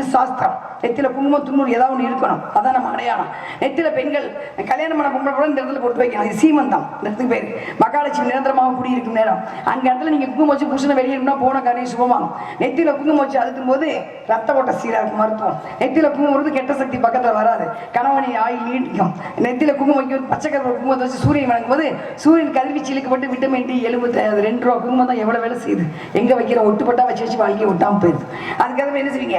இது சாஸ்திரம். நெத்தியில குங்குமம் துண்ணூறு ஏதாவது ஒன்று இருக்கணும். அதான் நம்ம அடையாளம். நெத்தியில பெண்கள் கல்யாணம் பண்ண பொம்பளை கூட இந்த இடத்துல போட்டு வைக்கணும். இது சீமந்தம். இந்த இடத்துக்கு பேர். மகாலட்சுமி நிரந்தரமாக குடியிருக்கும் நேரம். அங்க இடத்துல நீங்க குங்குமம் வச்சு புருஷனை வெளியே இருந்தா போன காரியம் சுபமாகும் நெத்தியில குங்குமம் வச்சு அழுத்தும் போது ரத்த ஓட்ட சீராக இருக்கும் மருத்துவம். நெத்தியில குங்குமம் வருது கெட்ட சக்தி பக்கத்துல வராது. கணவனை ஆயில் நீட்டிக்கும். நெத்தியில குங்குமம் வைக்கும் பச்சை குங்குமத்தை வச்சு சூரியன் வணங்கும் போது சூரியன் கதிர்வீச்சு இழுக்கப்பட்டு விட்டமின் டி எலும்பு ரெண்டு ரூபா குங்குமம் தான் எவ்வளவு வேலை செய்யுது. எங்க வைக்கிற ஒட்டுப்பட்டா வச்சு வச்சு வாழ்க்கையை ஒட்டாம போயிருது அதுக்காக என்ன செய்வீங்க?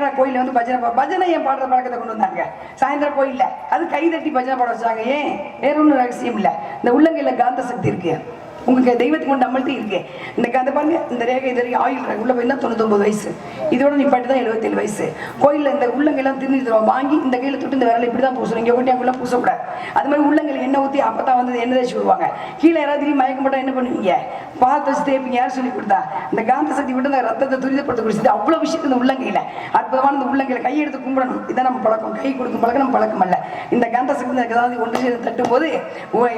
நேராக கோயிலில் வந்து பஜனை பா- பஜனை ஏன் பாடுற பழக்கத்தை கொண்டு வந்தாங்க? சாயந்தரம் கோயிலில். அது கை தட்டி பஜனை பாட வச்சாங்க. ஏன்? வேற ஒன்றும் ரகசியம் இல்லை. இந்த உள்ளங்கையில காந்த சக்தி இருக்கு. உங்களுக்கு தெய்வத்துக்கு கொண்டு அமல்த்தி இருக்கு. இந்த கதை பாருங்க இந்த ரேகை இது ஆயுள் ஆயில் உள்ள போய் தான் தொண்ணூத்தொம்பது வயசு? இதோட நிப்பாட்டி தான் எழுபத்தேழு வயசு. கோயிலில் இந்த உள்ளங்கெல்லாம் திரும்பி வாங்கி இந்த கையில் தொட்டு இந்த வேலை இப்படி தான் பூசணும் இங்கே கொண்டு அங்குள்ள பூசக்கூடாது. அது மாதிரி உள்ளங்கள் எண்ணெய் ஊற்றி அப்போ தான் வந்து எண்ணெய் தேய்ச்சி விடுவாங்க. கீழே யாராவது திரும்பி மயக்க மாட்டா என்ன பண்ணுவீங்க? பார்த்து வச்சு தேய்ப்பீங்க. யார் சொல்லி கொடுத்தா? இந்த காந்த சக்தி விட்டு அந்த ரத்தத்தை துரிதப்படுத்த குடிச்சது அவ்வளோ விஷயத்து இந்த உள்ளங்கையில். அற்புதமான இந்த உள்ளங்கையில் கையெடுத்து கும்பிடணும். இதான் நம்ம பழக்கம். கை கொடுக்கும் பழக்கம் நம்ம பழக்கம் அல்ல. இந்த காந்த சக்தி ஏதாவது ஒன்று சேர்ந்து தட்டும் போது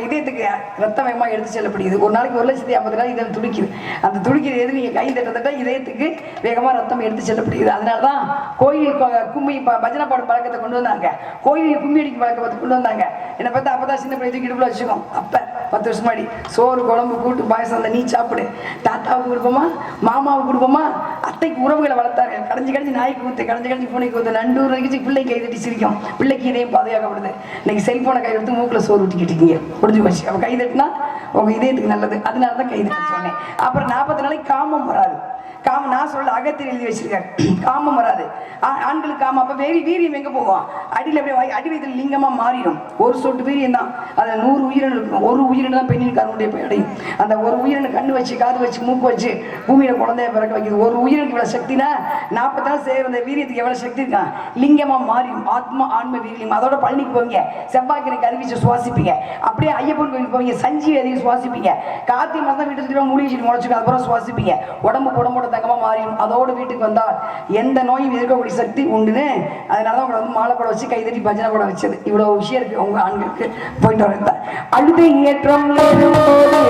இதயத்துக்கு ரத்த எடுத்து செல்லப்படுகிறது. ஒரு நாள் நாளைக்கு ஒரு லட்சத்தி ஐம்பதுனால நாள் இதயம் துடிக்குது. அந்த துடிக்கிறது எது? நீங்கள் கை தட்டத்தட்ட இதயத்துக்கு வேகமாக ரத்தம் எடுத்து செல்லப்படுகிறது. அதனால தான் கோயில் கும்மி ப- பஜனை பாடும் பழக்கத்தை கொண்டு வந்தாங்க. கோயிலில் கும்மி அடிக்கும் பழக்கத்தை கொண்டு வந்தாங்க. என்னை பார்த்து அப்போ தான் சின்ன பிள்ளை தூக்கி இடுப்புல வச்சுக்கோம் அப்போ பத்து வருஷம் மாடி சோறு குழம்பு கூட்டு பாயசம் அந்த நீ சாப்பிடு. தாத்தாவுக்கு கொடுப்போமா? மாமாவுக்கு கொடுப்போமா? அத்தைக்கு உறவுகளை வளர்த்தாரு. கடைஞ்சி கடைஞ்சி நாய்க்கு ஊத்து கடைஞ்சி கடைஞ்சி பூனைக்கு ஊத்து நண்டூர் வரைக்கும் பிள்ளை கை தட்டி சிரிக்கும். பிள்ளைக்கு இதே பாதுகாக்கப்படுது இன்னைக்கு செல்போனை கை எடுத்து மூக்கில் சோறு ஊட்டிக்கிட்டு இருக்கீங்க. முடிஞ்சு போச்சு. அப்போ கை தட்டினா உங்க இதயத்துக்கு நல்லது. அதனால தான் சொன்னேன். அப்புறம் நாற்பது நாளைக்கு காமம் வராது. காமம் நான் சொல்ல அகத்தில் எழுதி வச்சிருக்கேன் காமம் வராது. ஆ- ஆண்களுக்கு காமம். அப்போ வேறு வீரியம் எங்கே போகும் அடியில் அப்படியே அடி வயதில் லிங்கமாக மாறிடும். ஒரு சொட்டு வீரியம் தான். அதில் நூறு உயிரினம் இருக்கும். ஒரு உயிரினு தான் பெண்ணின் கருவுடைய போய் அடையும் அந்த ஒரு உயிரினு கண்ணு வச்சு காது வச்சு மூக்கு வச்சு பூமியில் குழந்தைய பிறக்க வைக்குது. ஒரு உயிரினுக்கு இவ்வளோ சக்தினா நாற்பத்தாறு செய்கிற அந்த வீரியத்துக்கு எவ்வளோ சக்தி இருக்கான் லிங்கமாக மாறிடும். ஆத்மா ஆன்ம வீரியம். அதோட பழனிக்கு போவீங்க. செவ்வாய்க்கிழமை அறிவிச்சு சுவாசிப்பீங்க. அப்படியே ஐயப்பன் கோயிலுக்கு போவீங்க. சஞ்சி அதிகம் சுவாசிப்பீங்க. கார்த்திகை மாதம் வீட்டு சுற்றி மூலிகை செடி முளைச்சிக்கும் அதுக்கப்புறம் சுவாசிப்பீங்க. உடம்பு உடம்போட தங்கமாக மாறிடும் அதோடு வீட்டுக்கு வந்தால் எந்த நோயும் எதிர்க்கக்கூடிய சக்தி உண்டுன்னு அதனால தான் உங்களை வந்து மாலை கூட வச்சு கைதட்டி பஜனை கூட வச்சது. இவ்வளோ விஷயம் இருக்கு. உங்க ஆண்களுக்கு போயிட்டு வரதான் அழுது ஏற்றம் ஏறும்போது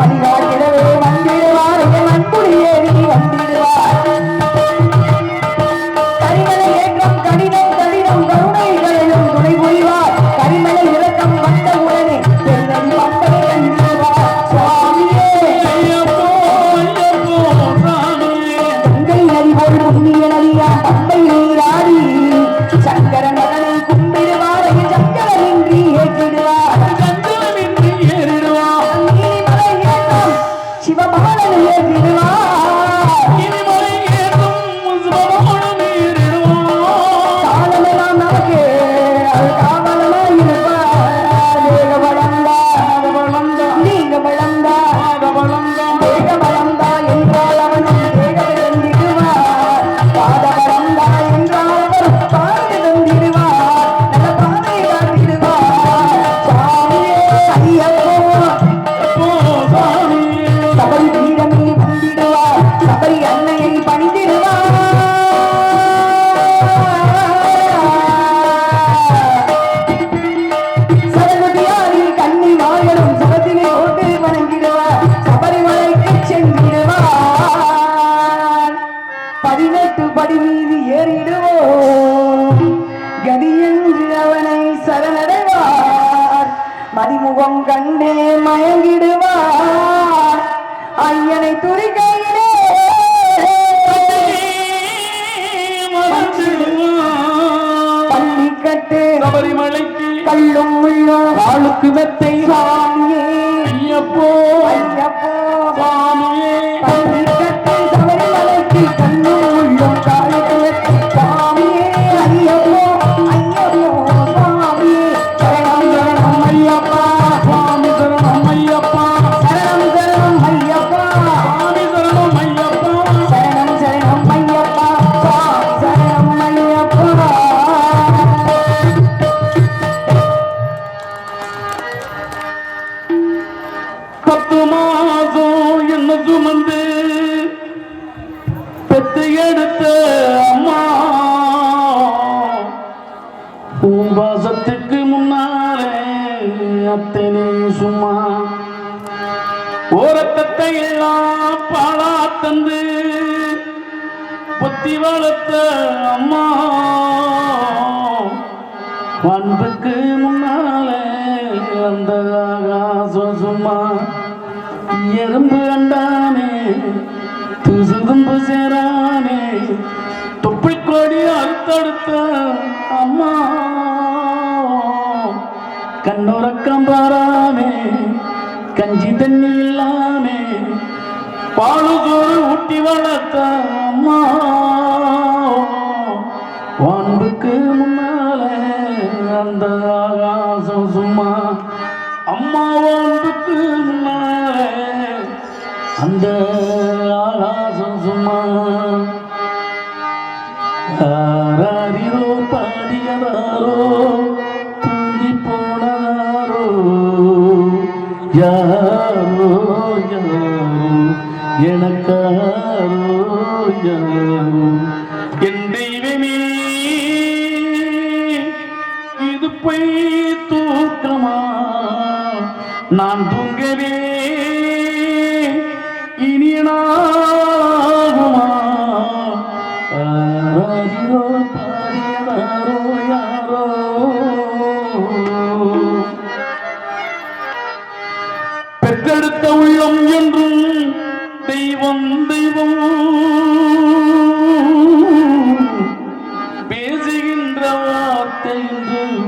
பணிவார் மகனை வந்திடுவார். என் அன்புடையேறி வந்திடுவார். சிவபாலனை ஏற்றிடுவார் எறும்பு அண்டானே துசுதும்பு சேரானே தொப்பில் கொடி அறுத்தடுத்த அம்மா. கண்ணுறக்கம் பாராமே கஞ்சி தண்ணி இல்லாமே பாலுதோறு ஊட்டி வளர்த்த அந்த ஆகாசம் சும்மா. ஆராரிரோ பாடியதாரோ தூங்கி போனதாரோ யாரோ யாரோ எனக்காரோ யாரோ. என் தெய்வமே இது பொய் தூக்கமா? நான் தூங்கவே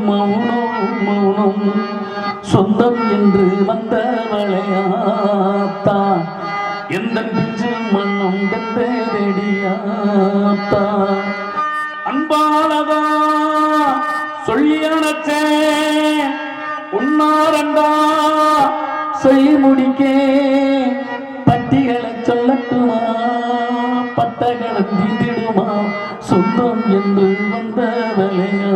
மௌனம் மௌனம் சொந்தம் என்று வந்த வளையாத்தா எந்த பிஞ்சு மண்ணும் கந்தேடியாத்தா அன்பாலதா சொல்லி அணைச்சேன் உன்னாரண்டா சொல்லி முடிக்கே. பட்டிகளை சொல்லட்டுமா பட்டகளை தீண்டிடுமா சொந்தம் என்று வந்த வளையா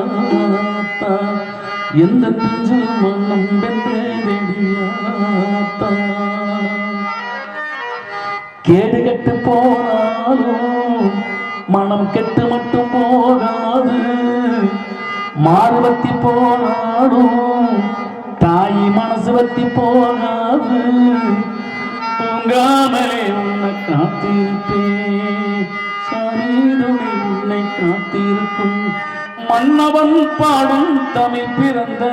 எந்த பிஞ்சு மண்ணும் வெந்தேடியாத்தா கேடு கெட்டு போனாலும் மனம் கெட்டு மட்டும் போகாது. மாறுவத்தி போனாலும் தாய் மனசு வத்தி போகாது. தூங்காமலே உன்னை காத்திருப்பேன். சாமீதுணை உன்னை காத்து மன்னவன் பாடும் தமிழ் பிறந்த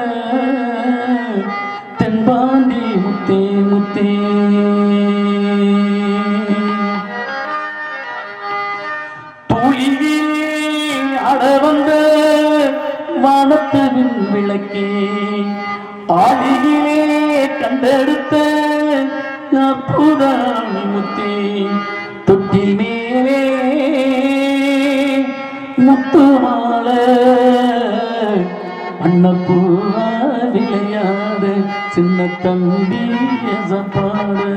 தென்பாண்டி முத்தே முத்தே. தூயிலே அடவந்த வானத்தவின் விளக்கே ஆடியிலே கண்டெடுத்த அற்புதம் முத்தே. தொட்டில் மே முத்து மாலை அண்ணப்பூவா விளையாடு சின்ன தம்பி எசப்பாடு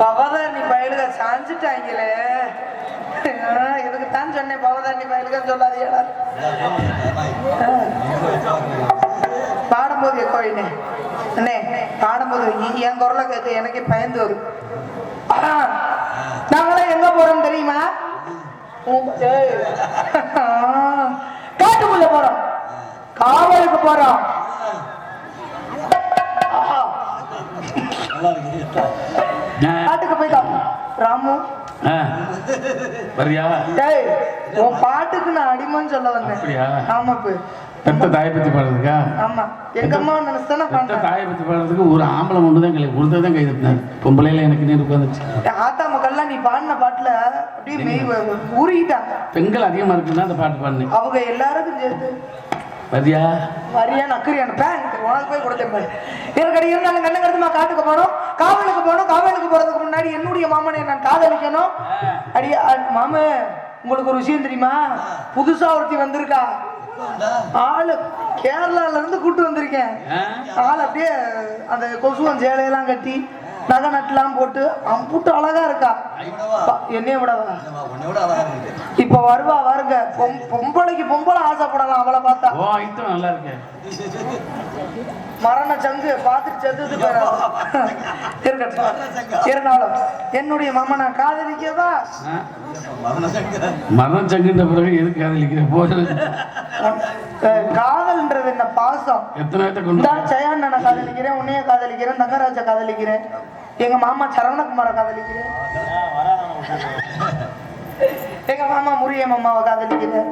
பவதாரணி பயலுக சாஞ்சிட்டாங்களே. இதுக்குத்தான் சொன்னேன் பவதாரணி பயலுக சொல்லாதீடா பாடும்போது எக்கோ அண்ணே பாடும்போது என் குரலை கேட்க எனக்கு பயந்து வரும். நாங்களாம் எங்க போறோம் தெரியுமா? காட்டுக்குள்ள போறோம். காவலுக்கு போறோம். பாட்டுக்கு போயிட்டோம் ராமு. ஆ, வரியா டேய் உன் பாட்டுக்கு நான் அடிமைன்னு சொல்ல வந்தேன். அப்படியா? ஆமா பு பெத்த தாயை பத்தி பாடுறதுக்கா? ஆமா. எங்க அம்மா நினைச்சானே பெத்த தாயை பத்தி பாடுறதுக்கு ஒரு ஆம்பளை ஒன்று தான் கை ஒருத்தர் தான் கை தட்டினார். பொம்பளையில எனக்கு நீர் உட்காந்துச்சு ஆத்தா மக்கள்லாம் நீ பாடின பாட்டுல அப்படியே மெய் உருகிட்டாங்க பெண்கள் அதிகமா இருக்குன்னா அந்த பாட்டு பாடினேன். அவங்க எல்லாருக்கும் சேர்த்து. வரியா வரியா நக்கரியான பேங்க் உனக்கு போய் கொடுத்தேன் பாரு. எனக்கு இருந்தாலும் கண்ணு கருத்துமா காட்டுக்கு போனோம் காவலுக்கு போகணும். காவலுக்கு போறதுக்கு முன்னாடி என்னுடைய மாமனை நான் காதலிக்கணும். அடியா மாமே உங்களுக்கு ஒரு விஷயம் தெரியுமா? புதுசா ஒருத்தி வந்திருக்கா. ஆளு கேரளால இருந்து கூட்டு வந்திருக்கேன். ஆள் அப்படியே அந்த கொசுவம் சேலையெல்லாம் கட்டி நகை நட்டுலாம் போட்டு அம்புட்டு அழகா இருக்கா? என்னைய விடவா? இப்ப வருவா வருங்க பொம்- பொம்பளைக்கு பொம்பளை ஆசைப்படலாம் அவளை பார்த்தா. நல்லா இருக்கே. மரண சங்கு பார்த்துட்டு செத்துட்டு போயிடாது. இருக்கட்டும் இருந்தாலும் என்னுடைய மாமா நான் காதலிக்கவா ஆ? மரணம் சங்குன்ற பிறகு எதுக்கு காதலிக்கிற? அஹ், காதல்ன்றது என்ன பாசம்? எத்தனை காதலிக்கிறேன் உன்னைய காதலிக்கிறேன் தங்கராஜ காதலிக்கிறேன். எங்க மாமா சரவணகுமார காதலிக்கிறேன் எங்க மாமா முருகே மாமாவை காதலிக்கிறேன்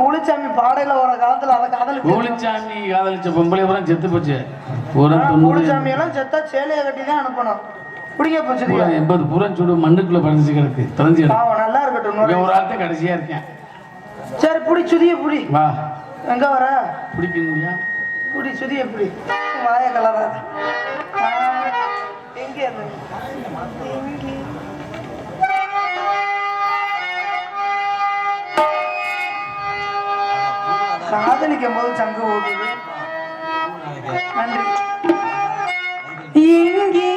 குளிச்சாமி பாடையில வர காலத்துல அதை காதலிக்கிறேன் கோழிச்சாமி காதலிச்ச பொம்பளை பூரா செத்து போச்சு. குளிச்சாமி எல்லாம் செத்தா சேலையை கட்டி தான் அனுப்பணும். பிடிக்க போச்சு எண்பது பூரா சுடு மண்ணுக்குள்ள பறிஞ்சு கிடக்கு. தொலைஞ்சு கிடக்கு. நல்லா இருக்கட்டும் ஒரு ஆள்கிட்ட கடைசியா இருக்கேன். சரி புடி சுதிய புடி. வா. எங்க வர? பிடிக்கணும்யா? புடி சுதிய புடி. வாய கலரா எங்க அது? காதலிக்கும் போது சங்கு ஓடுது நன்றி இங்கே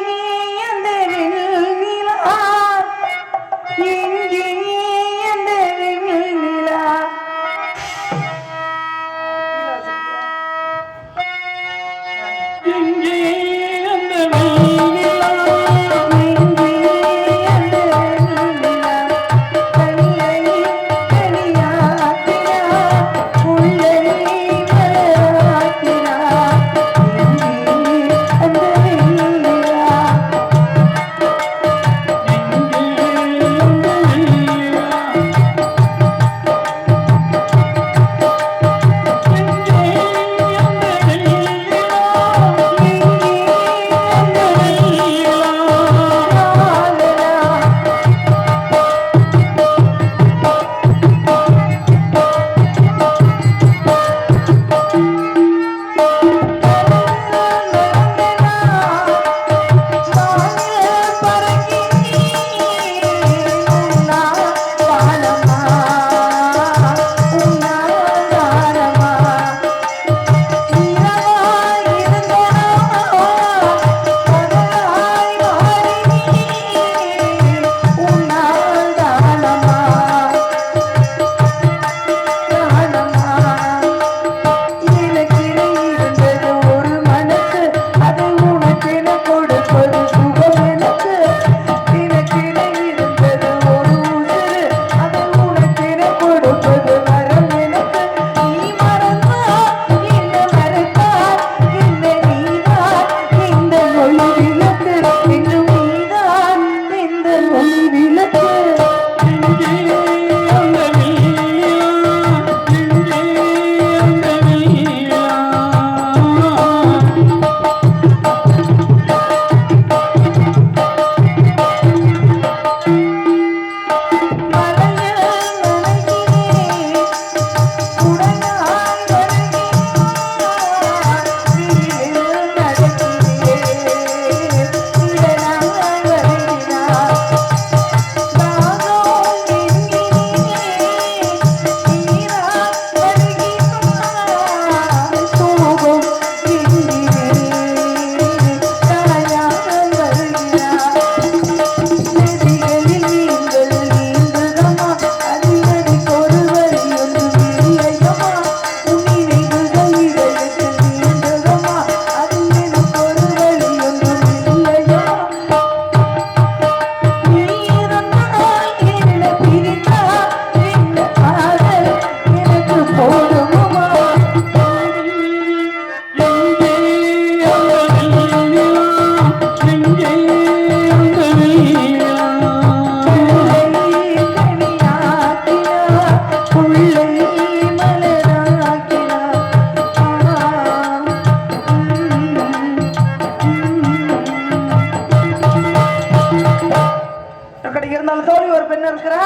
கிடைக்கும் இருந்தாலும் தோழி ஒரு பெண் இருக்கிறா?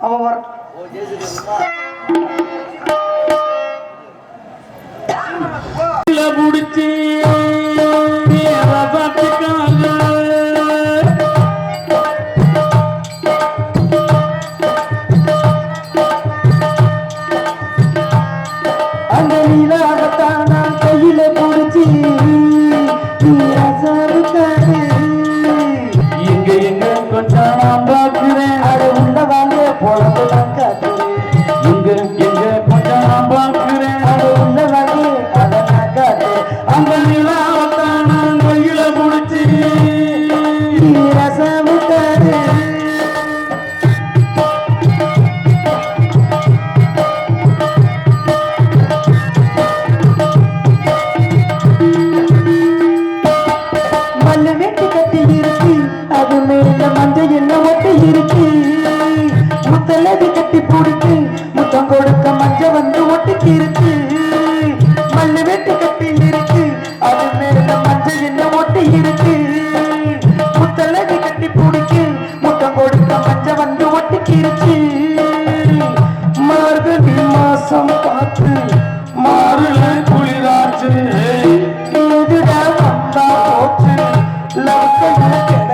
அவ வர முடிச்சு Yeah.